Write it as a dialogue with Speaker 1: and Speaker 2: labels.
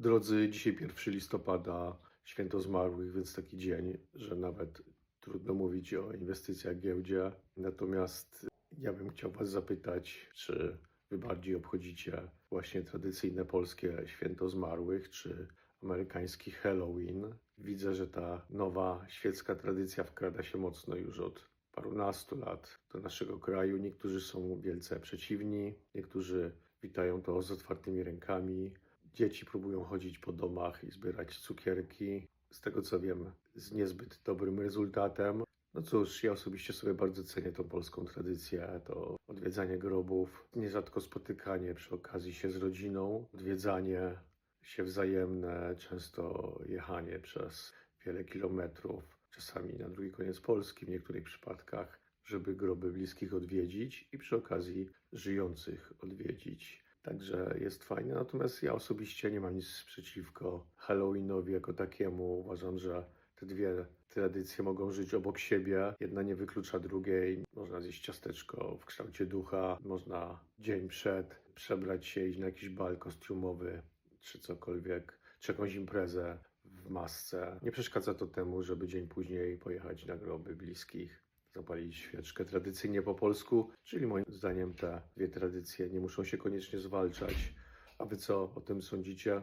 Speaker 1: Drodzy, dzisiaj 1 listopada, święto zmarłych, więc taki dzień, że nawet trudno mówić o inwestycjach giełdzie. Natomiast ja bym chciał Was zapytać, czy Wy bardziej obchodzicie właśnie tradycyjne polskie święto zmarłych, czy amerykański Halloween? Widzę, że ta nowa świecka tradycja wkrada się mocno już od parunastu lat do naszego kraju. Niektórzy są wielce przeciwni, niektórzy witają to z otwartymi rękami. Dzieci próbują chodzić po domach i zbierać cukierki. Z tego co wiem, z niezbyt dobrym rezultatem. No cóż, ja osobiście sobie bardzo cenię tą polską tradycję, to odwiedzanie grobów, nierzadko spotykanie przy okazji się z rodziną, odwiedzanie się wzajemne, często jechanie przez wiele kilometrów, czasami na drugi koniec Polski w niektórych przypadkach, żeby groby bliskich odwiedzić i przy okazji żyjących odwiedzić. Także jest fajne. Natomiast ja osobiście nie mam nic przeciwko Halloweenowi jako takiemu. Uważam, że te dwie tradycje mogą żyć obok siebie. Jedna nie wyklucza drugiej. Można zjeść ciasteczko w kształcie ducha, można dzień przed przebrać się, iść na jakiś bal kostiumowy czy cokolwiek, czy jakąś imprezę w masce. Nie przeszkadza to temu, żeby dzień później pojechać na groby bliskich, zapalić świeczkę tradycyjnie po polsku, czyli moim zdaniem te dwie tradycje nie muszą się koniecznie zwalczać. A wy co o tym sądzicie?